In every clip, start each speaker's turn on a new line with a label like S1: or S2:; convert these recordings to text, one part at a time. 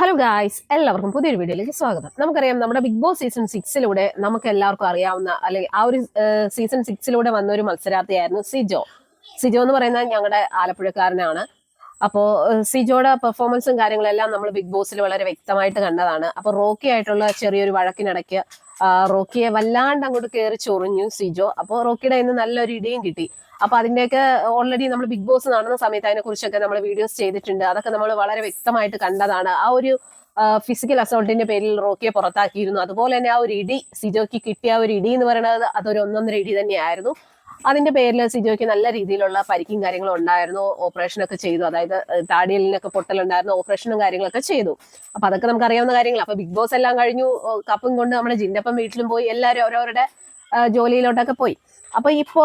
S1: Hello guys എല്ലാവർക്കും പുതിയൊരു വീഡിയോയിലേക്ക് സ്വാഗതം. നമുക്കറിയാം നമ്മുടെ ബിഗ് ബോസ് സീസൺ സിക്സിലൂടെ നമുക്ക് എല്ലാവർക്കും അറിയാവുന്ന അല്ലെങ്കിൽ ആ ഒരു സീസൺ സിക്സിലൂടെ വന്ന ഒരു മത്സരാർത്ഥിയായിരുന്നു സിജോ. സിജോ എന്ന് പറയുന്നത് ഞങ്ങളുടെ ആലപ്പുഴക്കാരനാണ്. അപ്പോൾ സിജോയുടെ പെർഫോമൻസും കാര്യങ്ങളെല്ലാം നമ്മൾ ബിഗ് ബോസിൽ വളരെ വ്യക്തമായിട്ട് കണ്ടതാണ്. അപ്പോൾ റോക്കി ആയിട്ടുള്ള ചെറിയൊരു വഴക്കിനിടയ്ക്ക് റോക്കിയെ വല്ലാണ്ട് അങ്ങോട്ട് കയറി ചൊറിഞ്ഞു സിജോ. അപ്പോൾ റോക്കിയുടെ ഇന്ന് നല്ലൊരു ഇടിയും കിട്ടി. അപ്പൊ അതിന്റെയൊക്കെ ഓൾറെഡി നമ്മൾ ബിഗ് ബോസ് നടന്ന സമയത്ത് അതിനെ കുറിച്ചൊക്കെ നമ്മൾ വീഡിയോസ് ചെയ്തിട്ടുണ്ട്. അതൊക്കെ നമ്മൾ വളരെ വ്യക്തമായിട്ട് കണ്ടതാണ്. ആ ഒരു ഫിസിക്കൽ അസോൾട്ടിന്റെ പേരിൽ റോക്കിയെ പുറത്താക്കിയിരുന്നു. അതുപോലെ തന്നെ ആ ഒരു ഇടി സിജോക്ക് കിട്ടിയ ആ ഒരു ഇടി എന്ന് പറയുന്നത് അതൊരു ഒന്നൊന്നര ഇടി തന്നെയായിരുന്നു. അതിന്റെ പേരിൽ സിജോയ്ക്ക് നല്ല രീതിയിലുള്ള പരിക്കും കാര്യങ്ങളും ഉണ്ടായിരുന്നു. ഓപ്പറേഷൻ ഒക്കെ ചെയ്തു. അതായത് താടിയലിനൊക്കെ പൊട്ടലുണ്ടായിരുന്നു. ഓപ്പറേഷനും കാര്യങ്ങളൊക്കെ ചെയ്തു. അപ്പൊ അതൊക്കെ നമുക്ക് അറിയാവുന്ന കാര്യങ്ങൾ അപ്പൊ ബിഗ് ബോസ് എല്ലാം കഴിഞ്ഞു. കപ്പും കൊണ്ട് നമ്മുടെ ജിന്റപ്പം വീട്ടിലും പോയി എല്ലാവരും ഓരോരുടെ ജോലിയിലോട്ടൊക്കെ പോയി. അപ്പൊ ഇപ്പോ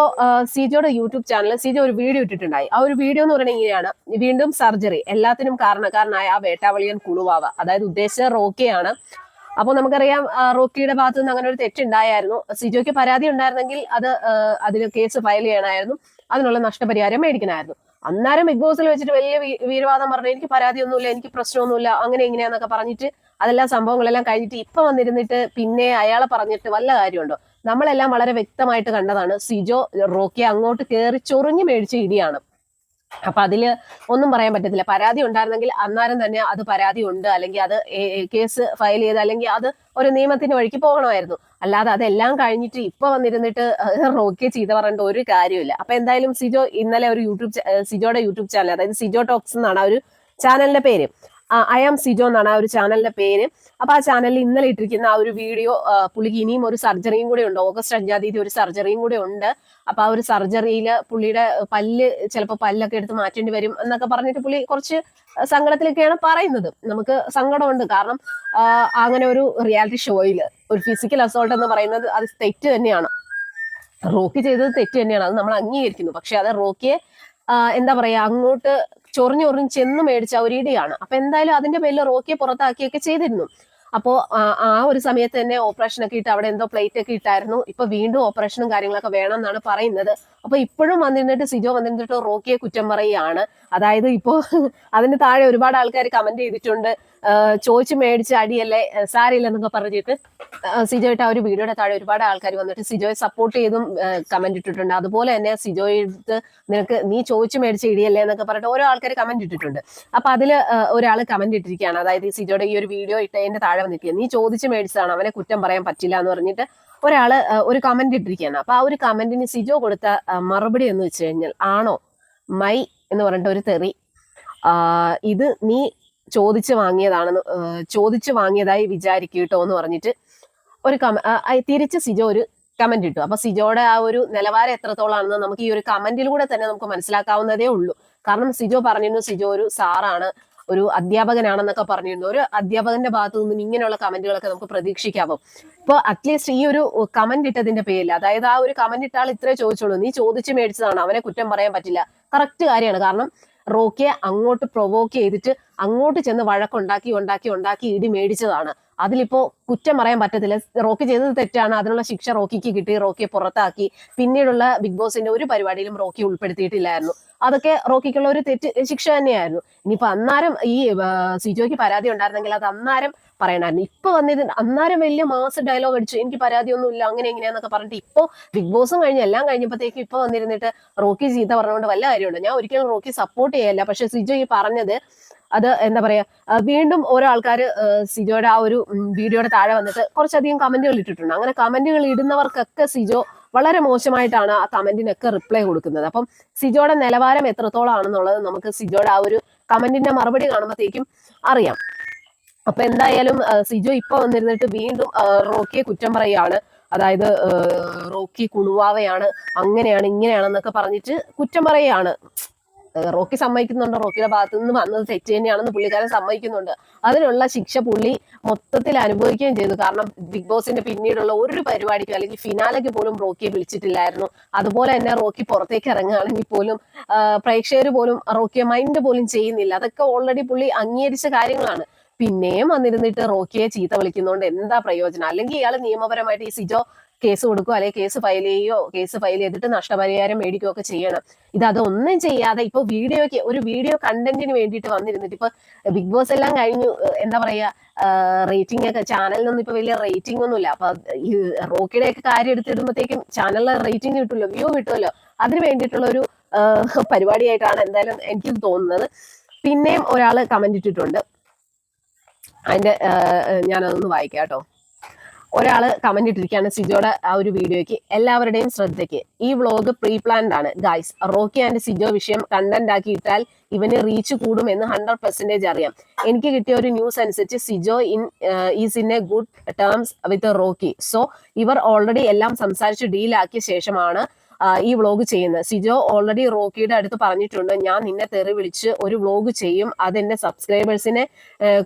S1: സിജോയുടെ യൂട്യൂബ് ചാനലിൽ സിജോ ഒരു വീഡിയോ ഇട്ടിട്ടുണ്ടായി. ആ ഒരു വീഡിയോ എന്ന് പറയുന്നത് ഇങ്ങനെയാണ്. വീണ്ടും സർജറി. എല്ലാത്തിനും കാരണക്കാരനായ ആ വേട്ടാവളിയൻ കുളുവാവ. അതായത് ഉദ്ദേശിച്ച റോക്കിയാണ്. അപ്പോൾ നമുക്കറിയാം റോക്കിയുടെ ഭാഗത്തു നിന്ന് അങ്ങനെ ഒരു തെറ്റുണ്ടായിരുന്നു സിജോയ്ക്ക് പരാതി ഉണ്ടായിരുന്നെങ്കിൽ അത് അതിൽ കേസ് ഫയൽ ചെയ്യണമായിരുന്നു. അതിനുള്ള നഷ്ടപരിഹാരം മേടിക്കണമായിരുന്നു. അന്നേരം ബിഗ് ബോസിൽ വെച്ചിട്ട് വലിയ വീരവാദം പറഞ്ഞു എനിക്ക് പരാതിയൊന്നുമില്ല എനിക്ക് പ്രശ്നമൊന്നുമില്ല അങ്ങനെ ഇങ്ങനെയാന്നൊക്കെ പറഞ്ഞിട്ട് അതെല്ലാം സംഭവങ്ങളെല്ലാം കഴിഞ്ഞിട്ട് ഇപ്പൊ വന്നിരുന്നിട്ട് പിന്നെ അയാളെ പറഞ്ഞിട്ട് വല്ല കാര്യമുണ്ടോ? നമ്മളെല്ലാം വളരെ വ്യക്തമായിട്ട് കണ്ടതാണ് സിജോ റോക്കിയെ അങ്ങോട്ട് കയറി ചൊറിഞ്ഞു മേടിച്ച ഇടിയാണ്. അപ്പൊ അതിൽ ഒന്നും പറയാൻ പറ്റത്തില്ല. പരാതി ഉണ്ടായിരുന്നെങ്കിൽ അന്നേരം തന്നെ അത് പരാതി ഉണ്ട്. അല്ലെങ്കിൽ അത് കേസ് ഫയൽ ചെയ്ത് അല്ലെങ്കിൽ അത് ഒരു നിയമത്തിന്റെ വഴിക്ക് പോകണമായിരുന്നു. അല്ലാതെ അതെല്ലാം കഴിഞ്ഞിട്ട് ഇപ്പൊ വന്നിരുന്നിട്ട് റോക്കെ ചെയ്ത് പറഞ്ഞിട്ട് ഒരു കാര്യമില്ല അപ്പൊ എന്തായാലും സിജോ ഇന്നലെ ഒരു യൂട്യൂബ് സിജോയുടെ യൂട്യൂബ് ചാനൽ അതായത് സിജോ ടോക്സ് എന്നാണ് ആ ഒരു ചാനലിന്റെ പേര്. ഐ ആം സിജോ എന്നാണ് ആ ഒരു ചാനലിന്റെ പേര്. അപ്പൊ ആ ചാനലിൽ ഇന്നലെ ഇട്ടിരിക്കുന്ന ആ ഒരു വീഡിയോ പുള്ളിക്ക് ഇനിയും ഒരു സർജറിയും കൂടെ ഉണ്ട്. ഓഗസ്റ്റ് അഞ്ചാം തീയതി ഒരു സർജറിയും കൂടെ ഉണ്ട്. അപ്പൊ ആ ഒരു സർജറിയിൽ പുള്ളിയുടെ പല്ല് ചിലപ്പോൾ പല്ലൊക്കെ എടുത്ത് മാറ്റേണ്ടി വരും എന്നൊക്കെ പറഞ്ഞിട്ട് പുള്ളി കുറച്ച് സങ്കടത്തിലൊക്കെയാണ് പറയുന്നത്. നമുക്ക് സങ്കടമുണ്ട്. കാരണം അങ്ങനെ ഒരു റിയാലിറ്റി ഷോയിൽ ഒരു ഫിസിക്കൽ അസോൾട്ട് എന്ന് പറയുന്നത് അത് തെറ്റ് തന്നെയാണ്. റോക്കി ചെയ്തത് തെറ്റ് തന്നെയാണ്. അത് നമ്മൾ അംഗീകരിക്കുന്നു. പക്ഷെ അത് റോക്കിയെ എന്താ പറയാ അങ്ങോട്ട് ചൊറിഞ്ഞൊറിഞ്ഞ് ചെന്ന് മേടിച്ച ഒരു ഇടിയാണ്. അപ്പൊ എന്തായാലും അതിന്റെ പേരിൽ റോക്കിയെ പുറത്താക്കിയൊക്കെ ചെയ്തിരുന്നു. അപ്പോൾ ആ ഒരു സമയത്ത് തന്നെ ഓപ്പറേഷൻ ഒക്കെ ഇട്ട് അവിടെ എന്തോ പ്ലേറ്റ് ഒക്കെ ഇട്ടായിരുന്നു. ഇപ്പൊ വീണ്ടും ഓപ്പറേഷനും കാര്യങ്ങളൊക്കെ വേണം എന്നാണ് പറയുന്നത്. അപ്പൊ ഇപ്പോഴും വന്നിരുന്നിട്ട് സിജോ വന്നിരുന്നിട്ട് റോക്കിയെ കുറ്റം പറയുകയാണ്. അതായത് ഇപ്പോ അതിന് താഴെ ഒരുപാട് ആൾക്കാർ കമന്റ് ചെയ്തിട്ടുണ്ട്. ചോദിച്ച് മേടിച്ച അടിയല്ലേ സാരില്ല എന്നൊക്കെ പറഞ്ഞിട്ട്. സിജോയിട്ട് ആ ഒരു വീഡിയോയുടെ താഴെ ഒരുപാട് ആൾക്കാർ വന്നിട്ട് സിജോയെ സപ്പോർട്ട് ചെയ്തും കമന്റ് ഇട്ടിട്ടുണ്ട്. അതുപോലെ തന്നെ സിജോയിട്ട് നിനക്ക് നീ ചോദിച്ച് മേടിച്ച ഇടിയല്ലേ എന്നൊക്കെ പറഞ്ഞിട്ട് ഓരോ ആൾക്കാർ കമന്റ് ഇട്ടിട്ടുണ്ട്. അപ്പൊ അതിൽ ഒരാൾ കമന്റ് ഇട്ടിരിക്കുകയാണ്. അതായത് സിജോയുടെ ഈ ഒരു വീഡിയോ ഇട്ടതിന്റെ താഴെ വന്നിരിക്കുക നീ ചോദിച്ച് മേടിച്ചതാണ് അവനെ കുറ്റം പറയാൻ പറ്റില്ല എന്ന് പറഞ്ഞിട്ട് ഒരാൾ ഒരു കമന്റ് ഇട്ടിരിക്കുകയാണ്. അപ്പൊ ആ ഒരു കമന്റിന് സിജോ കൊടുത്ത മറുപടി എന്ന് വെച്ച് കഴിഞ്ഞാൽ ആണോ? മൈ എന്ന് പറഞ്ഞിട്ട് ഒരു തെറി. ഇത് നീ ചോദിച്ചു വാങ്ങിയതാണെന്ന് ചോദിച്ചു വാങ്ങിയതായി വിചാരിക്കട്ടോ കേട്ടോ എന്ന് പറഞ്ഞിട്ട് ഒരു കമ തിരിച്ച് സിജോ ഒരു കമന്റ് ഇട്ടു. അപ്പൊ സിജോയുടെ ആ ഒരു നിലവാരം എത്രത്തോളാണെന്ന് നമുക്ക് ഈ ഒരു കമന്റിലൂടെ തന്നെ നമുക്ക് മനസ്സിലാക്കാവുന്നതേ ഉള്ളൂ. കാരണം സിജോ പറഞ്ഞിരുന്നു സിജോ ഒരു സാറാണ് ഒരു അധ്യാപകനാണെന്നൊക്കെ പറഞ്ഞിരുന്നു. ഒരു അധ്യാപകന്റെ ഭാഗത്തു നിന്നും ഇങ്ങനെയുള്ള കമന്റുകളൊക്കെ നമുക്ക് പ്രതീക്ഷിക്കാമോ? ഇപ്പൊ അറ്റ്ലീസ്റ്റ് ഈ ഒരു കമന്റ് ഇട്ടതിന്റെ പേരിൽ അതായത് ആ ഒരു കമന്റ് ഇട്ടാൾ ഇത്രേ ചോദിച്ചോളൂ. നീ ചോദിച്ചു മേടിച്ചതാണ്? അവനെ കുറ്റം പറയാൻ പറ്റില്ല. കറക്റ്റ് കാര്യമാണ്. കാരണം റോക്കിയെ അങ്ങോട്ട് പ്രൊവോക്ക് ചെയ്തിട്ട് അങ്ങോട്ട് ചെന്ന് വഴക്കുണ്ടാക്കി ഉണ്ടാക്കി ഉണ്ടാക്കി ഇടി മേടിച്ചതാണ്. അതിലിപ്പോ കുറ്റം പറയാൻ പറ്റത്തില്ല. റോക്കി ചെയ്തത് തെറ്റാണ്. അതിനുള്ള ശിക്ഷ റോക്കിക്ക് കിട്ടി. റോക്കിയെ പുറത്താക്കി. പിന്നീടുള്ള ബിഗ് ബോസിന്റെ ഒരു പരിപാടിയിലും റോക്കി ഉൾപ്പെടുത്തിയിട്ടില്ലായിരുന്നു. അതൊക്കെ റോക്കിക്കുള്ള ഒരു തെറ്റ് ശിക്ഷ തന്നെയായിരുന്നു. ഇനിയിപ്പോ അന്നാരം ഈ സിജോയ്ക്ക് പരാതി ഉണ്ടായിരുന്നെങ്കിൽ അത് അന്നാരം പറയണമായിരുന്നു ഇപ്പൊ വന്നിത് അന്നാരം വലിയ മാസ് ഡയലോഗ് അടിച്ചു. എനിക്ക് പരാതിയൊന്നും ഇല്ല അങ്ങനെ എങ്ങനെയാന്നൊക്കെ പറഞ്ഞിട്ട് ഇപ്പൊ ബിഗ് ബോസും കഴിഞ്ഞ് എല്ലാം കഴിഞ്ഞപ്പോഴത്തേക്ക് ഇപ്പൊ വന്നിരുന്നിട്ട് റോക്കി ചീത്ത പറഞ്ഞുകൊണ്ട് വല്ല കാര്യമുണ്ട്. ഞാൻ ഒരിക്കലും റോക്കി സപ്പോർട്ട് ചെയ്യല്ല. പക്ഷെ സിജോ ഈ പറഞ്ഞത് അത് എന്താ പറയാ വീണ്ടും ഓരോ ആൾക്കാർ സിജോയുടെ ആ ഒരു വീഡിയോയുടെ താഴെ വന്നിട്ട് കുറച്ചധികം കമന്റുകൾ ഇട്ടിട്ടുണ്ട്. അങ്ങനെ കമന്റുകൾ ഇടുന്നവർക്കൊക്കെ സിജോ വളരെ മോശമായിട്ടാണ് ആ കമന്റിനൊക്കെ റിപ്ലൈ കൊടുക്കുന്നത്. അപ്പം സിജോയുടെ നിലവാരം എത്രത്തോളം ആണെന്നുള്ളത് നമുക്ക് സിജോയുടെ ആ ഒരു കമന്റിന്റെ മറുപടി കാണുമ്പോഴത്തേക്കും അറിയാം. അപ്പൊ എന്തായാലും സിജോ ഇപ്പൊ വന്നിരുന്നിട്ട് വീണ്ടും റോക്കിയെ കുറ്റം പറയുകയാണ്. അതായത് റോക്കി കുണുവാവയാണ് അങ്ങനെയാണ് ഇങ്ങനെയാണെന്നൊക്കെ പറഞ്ഞിട്ട് കുറ്റം പറയുകയാണ്. റോക്കി സമ്മതിക്കുന്നുണ്ട്. റോക്കിയുടെ ഭാഗത്തു നിന്ന് വന്നത് തെറ്റ് തന്നെയാണെന്ന് പുള്ളിക്കാരൻ സമ്മതിക്കുന്നുണ്ട്. അതിനുള്ള ശിക്ഷ പുള്ളി മൊത്തത്തിൽ അനുഭവിക്കുകയും ചെയ്തു. കാരണം ബിഗ് ബോസിന്റെ പിന്നീടുള്ള ഒരു പരിപാടിക്കും അല്ലെങ്കിൽ ഫിനാലയ്ക്ക് പോലും റോക്കിയെ വിളിച്ചിട്ടില്ലായിരുന്നു. അതുപോലെ തന്നെ റോക്കി പുറത്തേക്ക് ഇറങ്ങുകയാണെങ്കിൽ പോലും പ്രേക്ഷകർ പോലും റോക്കിയെ മൈൻഡ് പോലും ചെയ്യുന്നില്ല. അതൊക്കെ ഓൾറെഡി പുള്ളി അംഗീകരിച്ച കാര്യങ്ങളാണ്. പിന്നെയും വന്നിരുന്നിട്ട് റോക്കിയെ ചീത്ത വിളിക്കുന്നതുകൊണ്ട് എന്താ പ്രയോജനം? അല്ലെങ്കിൽ ഇയാൾ നിയമപരമായിട്ട് ഈ സിജോ കേസ് കൊടുക്കുകയോ അല്ലെങ്കിൽ കേസ് ഫയൽ ചെയ്യുകയോ കേസ് ഫയൽ ചെയ്തിട്ട് നഷ്ടപരിഹാരം മേടിക്കുകയോ ഒക്കെ ചെയ്യണം. ഇത് അതൊന്നും ചെയ്യാതെ ഇപ്പൊ വീഡിയോക്ക് ഒരു വീഡിയോ കണ്ടന്റിന് വേണ്ടിയിട്ട് വന്നിരുന്നിട്ട് ഇപ്പൊ ബിഗ് ബോസ് എല്ലാം കഴിഞ്ഞു. എന്താ പറയാ റേറ്റിംഗ് ഒക്കെ ചാനലിനൊന്നും ഇപ്പൊ വലിയ റേറ്റിംഗ് ഒന്നുമില്ല അപ്പൊ ഈ റോക്കിയുടെ ഒക്കെ കാര്യം എടുത്തിടുമ്പോഴത്തേക്കും ചാനലിലെ റേറ്റിംഗ് കിട്ടുമല്ലോ വ്യൂ കിട്ടുമല്ലോ. അതിന് വേണ്ടിയിട്ടുള്ള ഒരു പരിപാടിയായിട്ടാണ് എന്തായാലും എനിക്ക് തോന്നുന്നത്. പിന്നെയും ഒരാൾ കമന്റ് ഇട്ടിട്ടുണ്ട്. അതിന്റെ ഞാനതൊന്ന് വായിക്കാം കേട്ടോ. ഒരാൾ കമന്റ് ഇട്ടിരിക്കുകയാണ് സിജോയുടെ ആ ഒരു വീഡിയോയ്ക്ക്. എല്ലാവരുടെയും ശ്രദ്ധയ്ക്ക്. ഈ വ്ളോഗ് പ്രീ പ്ലാൻഡ് ആണ്. ഗൈസ് റോക്കി ആൻഡ് സിജോ വിഷയം കണ്ടന്റ് ആക്കി ഇട്ടാൽ ഇവന് റീച്ച് കൂടും എന്ന് ഹൺഡ്രഡ് പെർസെന്റേജ് അറിയാം. എനിക്ക് കിട്ടിയ ഒരു ന്യൂസ് അനുസരിച്ച് Sijo in is in a good terms with Rocky. So ഇവർ ഓൾറെഡി എല്ലാം സംസാരിച്ച് ഡീലാക്കിയ ശേഷമാണ് ഈ വ്ളോഗ് ചെയ്യുന്നത്. സിജോ ഓൾറെഡി റോക്കിയുടെ അടുത്ത് പറഞ്ഞിട്ടുണ്ട് ഞാൻ നിന്നെ തെറി വിളിച്ച് ഒരു വ്ളോഗ് ചെയ്യും. അതെന്റെ സബ്സ്ക്രൈബേഴ്സിനെ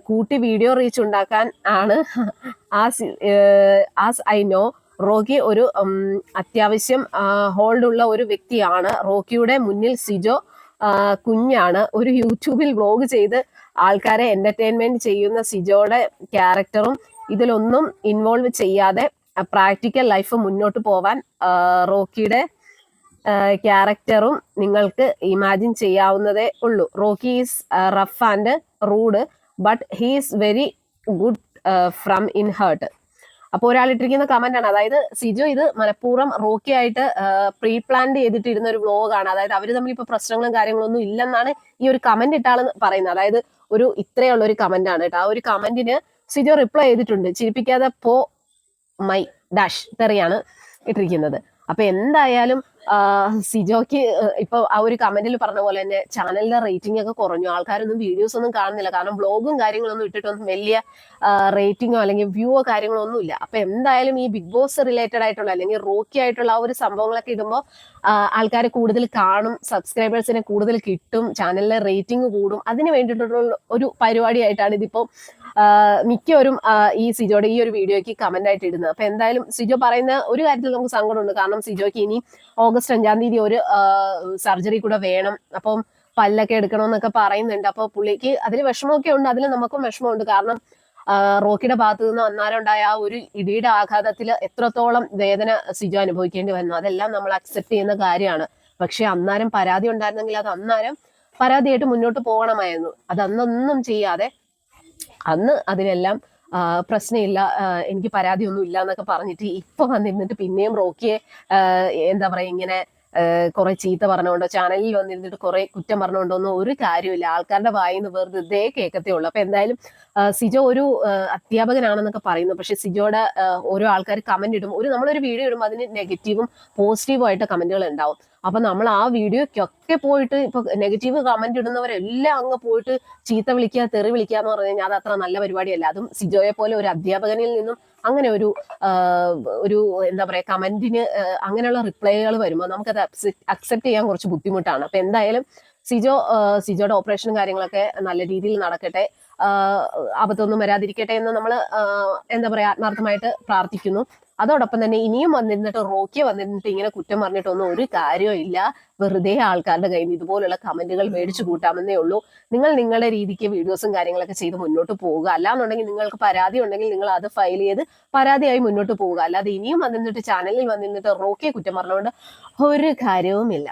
S1: കൂട്ടി വീഡിയോ റീച്ച് ഉണ്ടാക്കാൻ ആണ്. As as I know Rocky ഒരു അത്യാവശ്യം ഹോൾഡ് ഉള്ള ഒരു വ്യക്തിയാണ്. റോക്കിയുടെ മുന്നിൽ സിജോ കുഞ്ഞാണ്. ഒരു യൂട്യൂബിൽ വ്ളോഗ് ചെയ്ത് ആൾക്കാരെ എന്റർടൈൻമെന്റ് ചെയ്യുന്ന സിജോയുടെ ക്യാരക്ടറും ഇതിലൊന്നും ഇൻവോൾവ് ചെയ്യാതെ പ്രാക്ടിക്കൽ ലൈഫ് മുന്നോട്ട് പോവാൻ റോക്കിയുടെ ക്യാരക്ടറും നിങ്ങൾക്ക് ഇമാജിൻ ചെയ്യാവുന്നതേ ഉള്ളൂ. Rocky is rough and rude but he is very good from in heart അപ്പോൾ ഒരാൾ ഇട്ടിരിക്കുന്ന കമന്റ് ആണ്. അതായത് സിജു ഇത് മനഃപൂർവം റോക്കി ആയിട്ട് പ്രീ പ്ലാൻ ചെയ്തിട്ടിരുന്ന ഒരു വ്ലോഗാണ് അതായത് അവർ തമ്മിൽ ഇപ്പൊ പ്രശ്നങ്ങളും കാര്യങ്ങളൊന്നും ഇല്ലെന്നാണ് ഈ ഒരു കമന്റ് ഇട്ടാൾ പറയുന്നത്. അതായത് ഒരു ഇത്രയുള്ള ഒരു കമന്റ് ആണ് കേട്ടോ. ആ ഒരു കമന്റിന് സിജു റിപ്ലൈ ചെയ്തിട്ടുണ്ട്. ചിരിപ്പിക്കാതെ പോ മൈ ഡാഷ് തെറിയാണ് ഇട്ടിരിക്കുന്നത്. അപ്പൊ എന്തായാലും സിജോക്ക് ഇപ്പൊ ആ ഒരു കമന്റിൽ പറഞ്ഞ പോലെ തന്നെ ചാനലിന്റെ റേറ്റിംഗ് ഒക്കെ കുറഞ്ഞു. ആൾക്കാരൊന്നും വീഡിയോസ് ഒന്നും കാണുന്നില്ല. കാരണം ബ്ലോഗും കാര്യങ്ങളൊന്നും ഇട്ടിട്ടൊന്നും വലിയ റേറ്റിംഗോ അല്ലെങ്കിൽ വ്യൂവോ കാര്യങ്ങളോ ഒന്നും ഇല്ല. അപ്പൊ എന്തായാലും ഈ ബിഗ് ബോസ് റിലേറ്റഡ് ആയിട്ടുള്ള അല്ലെങ്കിൽ റോക്കി ആയിട്ടുള്ള ആ ഒരു സംഭവങ്ങളൊക്കെ ഇടുമ്പോൾ ആൾക്കാർ കൂടുതൽ കാണും സബ്സ്ക്രൈബേഴ്സിനെ കൂടുതൽ കിട്ടും ചാനലിലെ റേറ്റിംഗ് കൂടും. അതിന് വേണ്ടിയിട്ടുള്ള ഒരു പരിപാടിയായിട്ടാണ് ഇതിപ്പോ മിക്കവരും ഈ സിജോയുടെ ഈ ഒരു വീഡിയോയ്ക്ക് കമന്റ് ആയിട്ട് ഇടുന്നത്. അപ്പൊ എന്തായാലും സിജോ പറയുന്ന ഒരു കാര്യത്തിൽ നമുക്ക് സങ്കടമുണ്ട്. കാരണം സിജോയ്ക്ക് ഇനി ഓഗസ്റ്റ് അഞ്ചാം തീയതി ഒരു സർജറി കൂടെ വേണം. അപ്പം പല്ലൊക്കെ എടുക്കണമെന്നൊക്കെ പറയുന്നുണ്ട്. അപ്പൊ പുള്ളിക്ക് അതിൽ വിഷമമൊക്കെ ഉണ്ട്. അതിൽ നമുക്കും വിഷമമുണ്ട്. കാരണം റോക്കിയുടെ ഭാഗത്തു നിന്ന് അന്നാരുണ്ടായ ആ ഒരു ഇടിയുടെ ആഘാതത്തിൽ എത്രത്തോളം വേദന സിജോ അനുഭവിക്കേണ്ടി വന്നു. അതെല്ലാം നമ്മൾ അക്സെപ്റ്റ് ചെയ്യുന്ന കാര്യമാണ്. പക്ഷെ അന്നാരം പരാതി ഉണ്ടായിരുന്നെങ്കിൽ അത് അന്നാരം പരാതിയായിട്ട് മുന്നോട്ട് പോകണമായിരുന്നു. അതന്നൊന്നും ചെയ്യാതെ അന്ന് അതിനെല്ലാം പ്രശ്നമില്ല എനിക്ക് പരാതിയൊന്നും ഇല്ല എന്നൊക്കെ പറഞ്ഞിട്ട് ഇപ്പൊ വന്നിരുന്നിട്ട് പിന്നെയും റോക്കിയെ എന്താ പറയാ ഇങ്ങനെ കുറെ ചീത്ത പറഞ്ഞുകൊണ്ടോ ചാനലിൽ വന്നിരുന്നിട്ട് കുറെ കുറ്റം പറഞ്ഞുകൊണ്ടോ ഒന്നും ഒരു കാര്യമില്ല ആൾക്കാരുടെ വായിന്ന് വെറുതെ കേൾക്കത്തേ ഉള്ളൂ. അപ്പൊ എന്തായാലും സിജോ ഒരു അധ്യാപകനാണെന്നൊക്കെ പറയുന്നു. പക്ഷെ സിജോയുടെ ഓരോ ആൾക്കാർ കമന്റ് ഇടും. ഒരു നമ്മളൊരു വീഡിയോ ഇടുമ്പോൾ അതിന് നെഗറ്റീവും പോസിറ്റീവും ആയിട്ട് കമന്റുകൾ ഉണ്ടാവും. അപ്പൊ നമ്മൾ ആ വീഡിയോക്കൊക്കെ പോയിട്ട് ഇപ്പൊ നെഗറ്റീവ് കമന്റ് ഇടുന്നവരെല്ലാം അങ്ങ് പോയിട്ട് ചീത്ത വിളിക്കുക തെറി വിളിക്കുക എന്ന് പറഞ്ഞു കഴിഞ്ഞാൽ അത് അത്ര നല്ല പരിപാടിയല്ല. അതും സിജോയെ പോലെ ഒരു അധ്യാപകനിൽ നിന്നും അങ്ങനെ ഒരു ഒരു എന്താ പറയുക കമന്റിന് അങ്ങനെയുള്ള റിപ്ലൈകൾ വരുമ്പോൾ നമുക്കത് അക്സെപ്റ്റ് ചെയ്യാൻ കുറച്ച് ബുദ്ധിമുട്ടാണ്. അപ്പൊ എന്തായാലും സിജോ സിജോയുടെ ഓപ്പറേഷനും കാര്യങ്ങളൊക്കെ നല്ല രീതിയിൽ നടക്കട്ടെ. അബദ്ധമൊന്നും വരാതിരിക്കട്ടെ എന്ന് നമ്മൾ എന്താ പറയാ ആത്മാർത്ഥമായിട്ട് പ്രാർത്ഥിക്കുന്നു. അതോടൊപ്പം തന്നെ ഇനിയും വന്നിരുന്നിട്ട് റോക്കി വന്നിരുന്നിട്ട് ഇങ്ങനെ കുറ്റം പറഞ്ഞിട്ടൊന്നും ഒരു കാര്യവും ഇല്ല. വെറുതെ ആൾക്കാരുടെ കയ്യിൽ നിന്ന് ഇതുപോലുള്ള കമന്റുകൾ മേടിച്ചു കൂട്ടാമെന്നേ ഉള്ളൂ. നിങ്ങൾ നിങ്ങളുടെ രീതിക്ക് വീഡിയോസും കാര്യങ്ങളൊക്കെ ചെയ്ത് മുന്നോട്ട് പോവുക. അല്ലാന്നുണ്ടെങ്കിൽ നിങ്ങൾക്ക് പരാതി ഉണ്ടെങ്കിൽ നിങ്ങൾ അത് ഫയൽ ചെയ്ത് പരാതിയായി മുന്നോട്ട് പോവുക. അല്ലാതെ ഇനിയും വന്നിരുന്നിട്ട് ചാനലിൽ വന്നിരുന്നിട്ട് റോക്കിയെ കുറ്റം പറഞ്ഞുകൊണ്ട് ഒരു കാര്യവുമില്ല.